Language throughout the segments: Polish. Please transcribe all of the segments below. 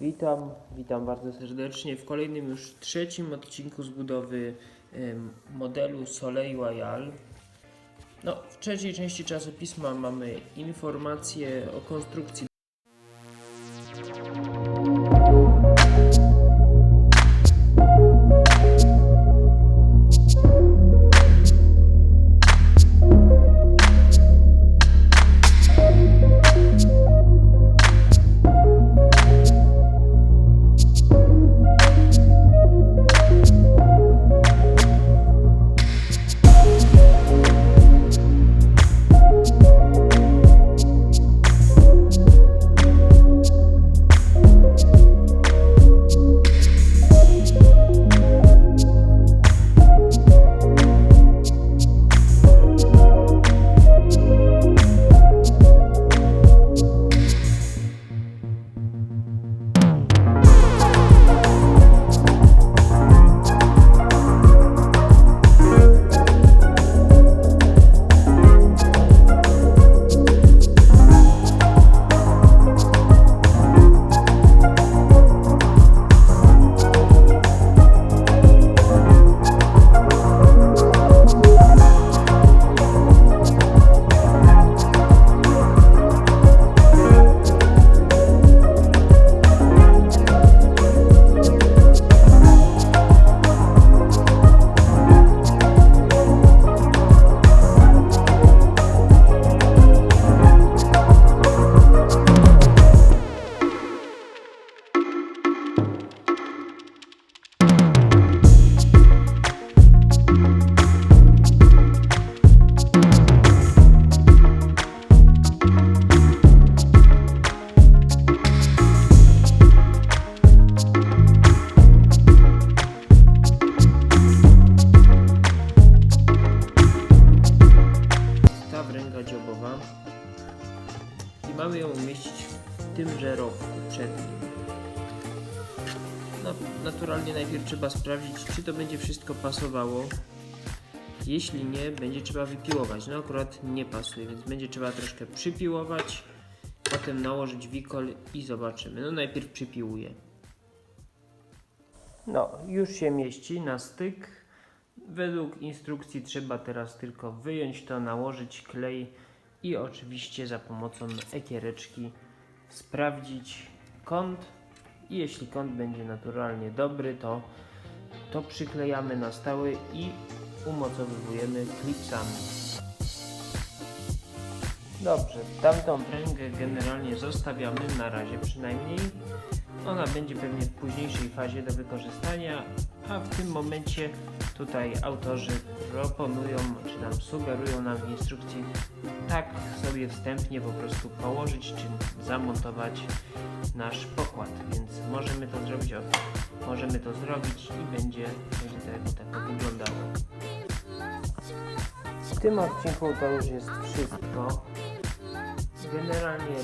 Witam, witam bardzo serdecznie w kolejnym już trzecim odcinku z budowy modelu Soleil Royal. No, w trzeciej części czasopisma mamy informacje o konstrukcji No, naturalnie najpierw trzeba sprawdzić, czy to będzie wszystko pasowało. Jeśli nie, będzie trzeba wypiłować. No akurat nie pasuje, więc będzie trzeba troszkę przypiłować, potem nałożyć wikol i zobaczymy. No najpierw przypiłuję. No, już się mieści na styk. Według instrukcji trzeba teraz tylko wyjąć to, nałożyć klej i oczywiście za pomocą ekiereczki sprawdzić kąt. I jeśli kąt będzie naturalnie dobry, to, to przyklejamy na stałe i umocowujemy klipsami. Dobrze, tamtą pręgę generalnie zostawiamy na razie przynajmniej. Ona będzie pewnie w późniejszej fazie do wykorzystania, a w tym momencie tutaj autorzy proponują, czy nam sugerują nam w instrukcji tak sobie wstępnie po prostu położyć, czy zamontować nasz pokład, więc możemy to zrobić, o, możemy to zrobić i będzie, będzie to tak to wyglądało. W tym odcinku to już jest wszystko. Generalnie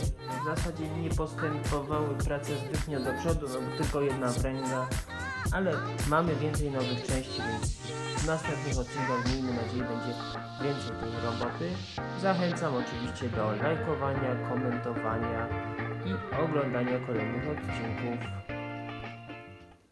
w zasadzie nie postępowały prace zbytnio do przodu, no bo tylko jedna pręga, ale mamy więcej nowych części, więc w następnych odcinkach miejmy nadzieję będzie więcej tej roboty. Zachęcam oczywiście do lajkowania, komentowania i oglądania kolejnych odcinków.